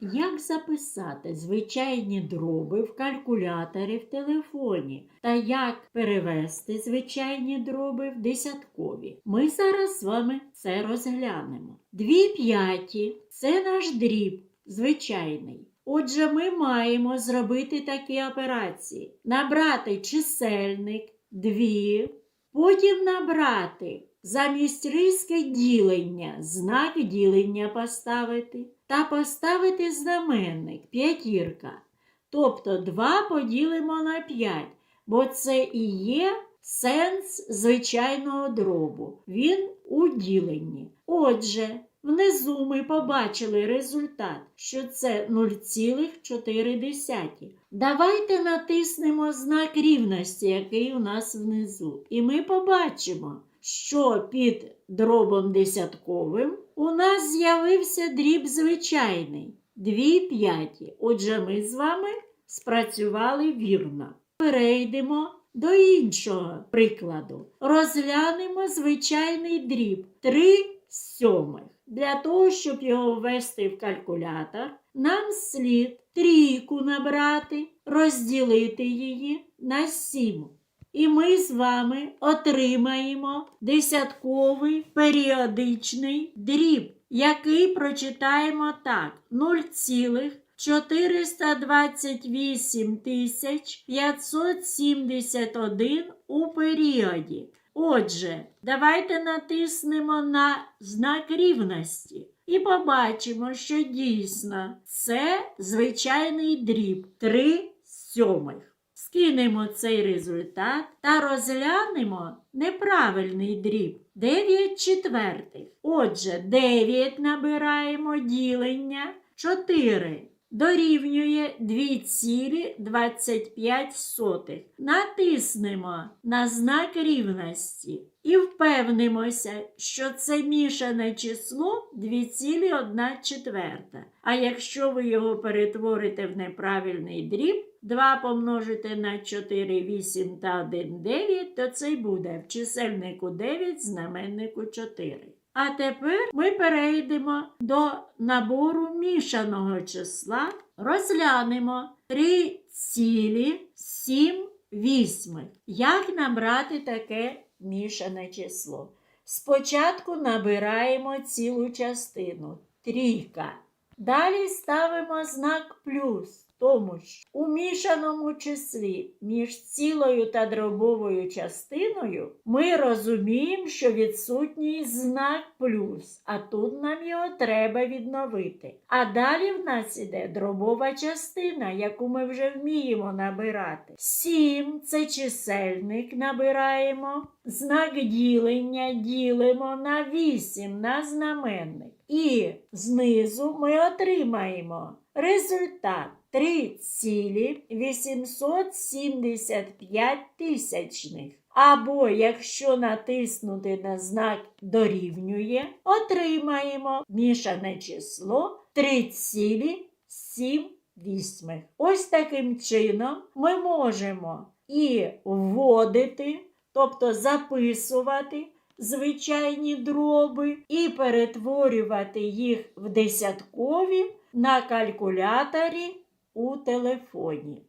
Як записати звичайні дроби в калькуляторі в телефоні та як перевести звичайні дроби в десяткові? Ми зараз з вами це розглянемо. Дві п'яті це наш дріб звичайний. Отже, ми маємо зробити такі операції: набрати чисельник 2, потім набрати замість риски ділення, знак ділення поставити та поставити знаменник п'ятірка. Тобто 2 поділимо на 5, бо це і є сенс звичайного дробу. Він у діленні. Отже, внизу ми побачили результат, що це 0,4. Давайте натиснемо знак рівності, який у нас внизу. І ми побачимо, що під дробом десятковим у нас з'явився дріб звичайний 2 п'яті. Отже, ми з вами спрацювали вірно. Перейдемо до іншого прикладу. Розглянемо звичайний дріб 3 сьомих. Для того, щоб його ввести в калькулятор, нам слід трійку набрати, розділити її на 7. І ми з вами отримаємо десятковий періодичний дріб, який прочитаємо так: 0,428 571 у періоді. Отже, давайте натиснемо на знак рівності і побачимо, що дійсно це звичайний дріб 3 сьомих. Скинемо цей результат та розглянемо неправильний дріб 9 четвертих. Отже, 9 набираємо ділення 4 дорівнює 2,25. Натиснемо на знак рівності і впевнимося, що це мішане число 2,1 четверта. А якщо ви його перетворите в неправильний дріб, 2 помножити на 4, 8 та 1, 9, то це й буде в чисельнику 9, знаменнику 4. А тепер ми перейдемо до набору мішаного числа, розглянемо 3,7. Як набрати таке мішане число? Спочатку набираємо цілу частину трійка. Далі ставимо знак плюс. Тому що у мішаному числі між цілою та дробовою частиною ми розуміємо, що відсутній знак плюс, а тут нам його треба відновити. А далі в нас іде дробова частина, яку ми вже вміємо набирати. 7 це чисельник набираємо, знак ділення ділимо на 8 на знаменник. І знизу ми отримаємо результат 3,875 тисячних. Або якщо натиснути на знак дорівнює, отримаємо мішане число 3,7. Ось таким чином ми можемо і вводити, тобто записувати звичайні дроби і перетворювати їх в десяткові на калькуляторі у телефоні.